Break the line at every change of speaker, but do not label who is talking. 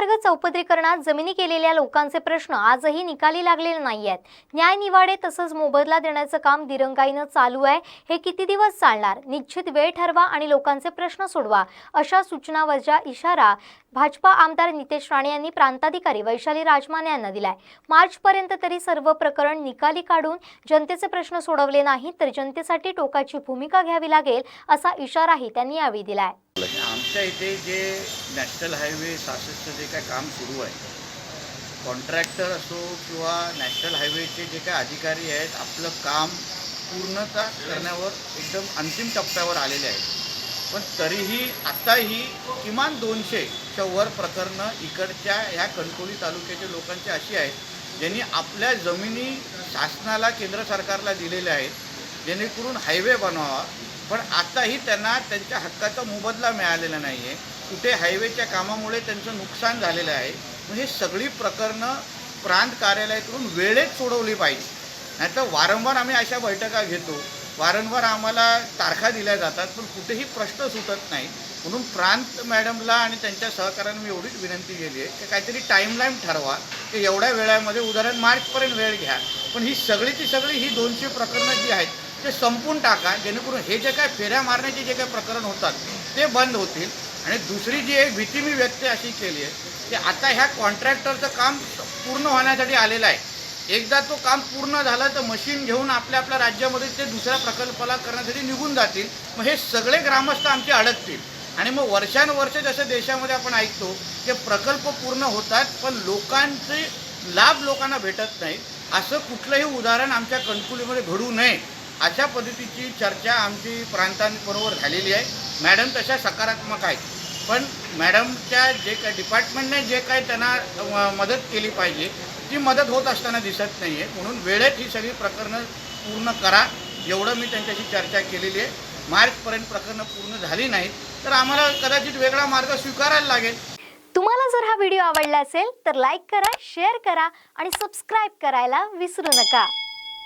महामार्ग चौपदरीकरणात जमिनी केलेल्या लोकांचे प्रश्न आजही निकाली लागलेले नाही आहेत. न्याय निवाडे तसंच मोबदला देण्याचं काम दिरंगाईनं चालू आहे. हे किती दिवस चालणार? निश्चित वेळ ठरवा आणि लोकांचे प्रश्न सोडवा अशा सूचनावरचा इशारा भाजपा आमदार नितेश राणे यांनी प्रांताधिकारी वैशाली राजमाने यांना दिलाय. मार्चपर्यंत तरी सर्व प्रकरण निकाली काढून जनतेचे प्रश्न सोडवले नाही तर जनतेसाठी टोकाची भूमिका घ्यावी लागेल असा इशाराही त्यांनी यावेळी दिलाय.
आमच्या इथे जे नॅशनल हायवे सहासष्टचं जे काय काम सुरू आहे कॉन्ट्रॅक्टर असो किंवा नॅशनल हायवेचे जे काय अधिकारी आहेत आपलं काम पूर्णता करण्यावर एकदम अंतिम टप्प्यावर आलेले आहेत. पण तरीही आत्ताही किमान दोनशेच्या वर प्रकरणं इकडच्या ह्या कणकोली तालुक्याच्या लोकांची अशी आहेत ज्यांनी आपल्या जमिनी शासनाला केंद्र सरकारला दिलेल्या आहेत जेणेकरून हायवे बनवावा. पण आताही त्यांना त्यांच्या हक्काचा मोबदला मिळालेला नाही आहे कुठे हायवेच्या कामामुळे त्यांचं नुकसान झालेलं आहे. मग हे सगळी प्रकरणं प्रांत कार्यालयाकडून वेळेत सोडवली पाहिजे. नाहीतर वारंवार आम्ही अशा बैठका घेतो. वारंवार आम्हाला तारखा दिल्या जातात पण कुठेही प्रश्न सुटत नाही. म्हणून प्रांत मॅडमला आणि त्यांच्या सहकाऱ्यांना मी एवढीच विनंती केली आहे की काहीतरी टाईमलाईन ठरवा की एवढ्या वेळामध्ये उदाहरण मार्चपर्यंत वेळ घ्या. पण ही सगळीची सगळी ही दोनशे प्रकरणं जी आहेत ते संपून टाका जेणेकरून हे जे काय फेऱ्या मारण्याचे जे काही प्रकरण होतात ते बंद होतील. आणि दुसरी जी एक भीती मी व्यक्त अशी केली आहे की आता ह्या कॉन्ट्रॅक्टरचं काम पूर्ण होण्यासाठी आलेलं आहे. एकदा तो काम पूर्ण झालं तर मशीन घेऊन आपल्या आपल्या राज्यामध्ये ते दुसऱ्या प्रकल्पाला करण्यासाठी निघून जातील. मग हे सगळे ग्रामस्थ आमचे अडकतील. आणि मग वर्षानुवर्ष जसं देशामध्ये आपण ऐकतो की प्रकल्प पूर्ण होतात पण लोकांचे लाभ लोकांना भेटत नाही असं कुठलंही उदाहरण आमच्या कणकुलीमध्ये घडू नये. अशा पद्धतीची चर्चा आमची प्रांतांबरोबर झालेली आहे. मॅडम तशा सकारात्मक आहेत. पण मॅडमच्या जे काय डिपार्टमेंटने जे काही त्यांना मदत केली पाहिजे ती मदत होत असताना दिसत नाही आहे म्हणून वेळेत ही सगळी प्रकरणं पूर्ण करा. एवढं मी त्यांच्याशी चर्चा केलेली आहे. मार्चपर्यंत प्रकरणं पूर्ण झाली नाहीत तर आम्हाला कदाचित वेगळा मार्ग स्वीकारायला लागेल.
तुम्हाला जर हा व्हिडिओ आवडला असेल तर लाईक करा शेअर करा आणि सबस्क्राईब करायला विसरू नका.